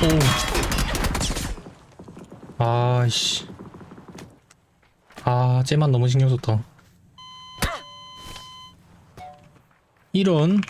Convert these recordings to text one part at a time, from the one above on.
오. 아이씨. 아, 쟤만 너무 신경 썼다. 이런.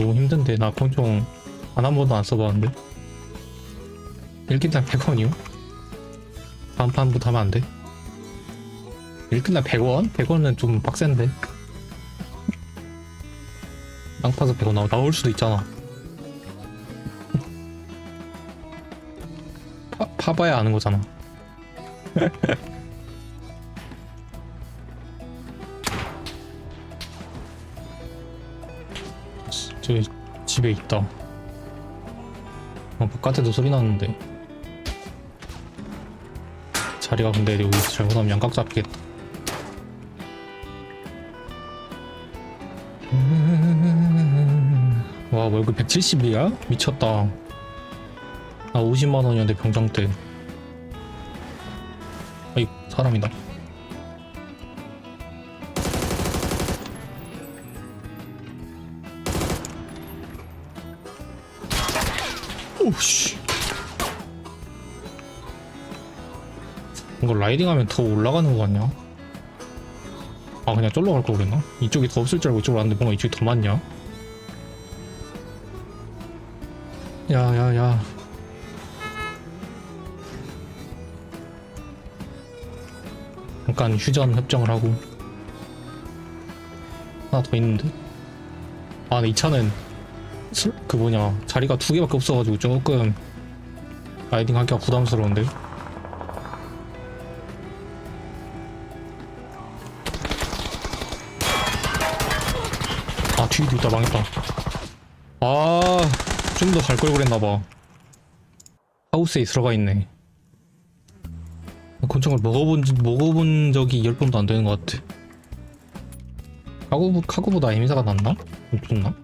너무 힘든데 나 권총 단한 번도 안 써봤는데 1킬당 100원이요? 다음 판부터 하면 안 돼? 1킬당 100원? 100원은 좀 빡센데 땅 파서 100원 나오, 나올 수도 있잖아 파, 파봐야 아는 거잖아 저기 집에 있다. 어, 바깥에도 소리 나는데. 자리가 근데 여기서 잘못하면 양각 잡겠다. 와 월급 170이야? 미쳤다. 나 50만 원이었는데 병장 때. 아이 사람이다. 오씨. 이거 라이딩하면 더 올라가는 거 같냐? 아 그냥 쫄러 갈 걸 그랬나? 이쪽이 더 없을 줄 알고 이쪽으로 왔는데 뭔가 이쪽이 더 많냐? 야야야 잠깐 휴전 협정을 하고 하나 더 있는데? 아 근데 이 차는 스- 그 뭐냐 자리가 두 개밖에 없어가지고 조금 라이딩 하기가 부담스러운데. 아 뒤에도 있다. 망했다. 아 좀 더 갈 걸 그랬나봐. 하우스에 들어가 있네. 곤충을 먹어본 먹어본 적이 열 번도 안 되는 것 같아. 카구보 카구보다 에미사가 낫나? 좀 좋나?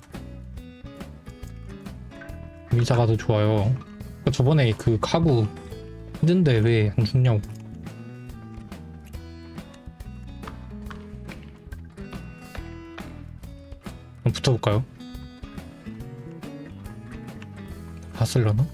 미사가 더 좋아요. 그러니까 저번에 그 카구 했는데 왜 안 죽냐고. 붙어볼까요? 봤을려나?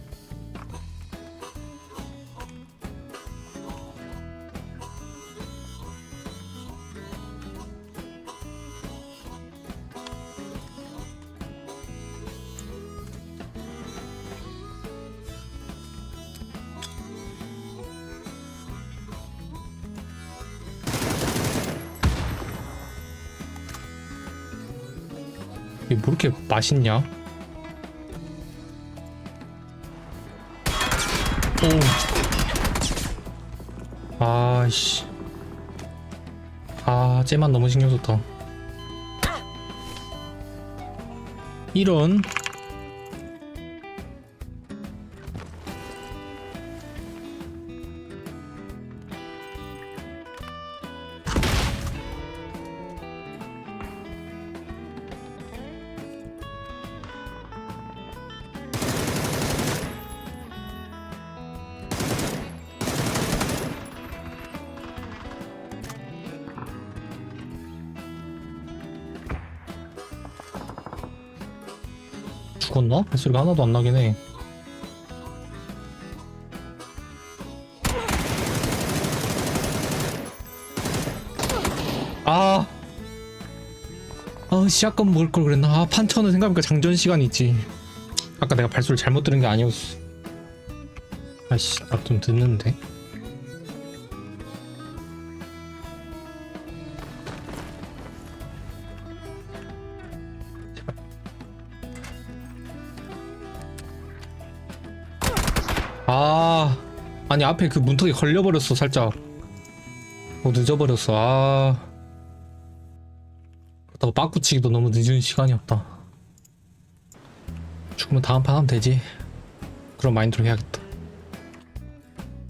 이게 뭐 이렇게 맛있냐? 오. 아이씨. 아, 쟤만 너무 신경 썼다. 이런. 죽었나? 뱃소리가 하나도 안 나긴 해. 아. 아, 시약금 먹을 걸 그랬나? 아, 판천은 생각해보니까 장전 시간이 있지. 아까 내가 발소리 잘못 들은 게 아니었어. 아이씨, 나 좀 듣는데. 아 아니 앞에 그 문턱에 걸려버렸어 살짝. 어 늦어버렸어. 아. 그렇다고 빠꾸치기도 너무 늦은 시간이었다. 죽으면 다음 판 하면 되지. 그런 마인드로 해야겠다.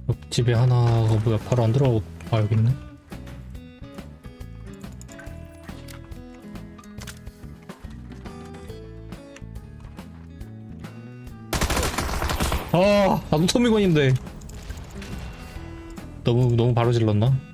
옆집에 하나가 뭐야 바로 안 들어와 아 여기 있네 아 나도 토미건인데 너무 너무 바로 질렀나?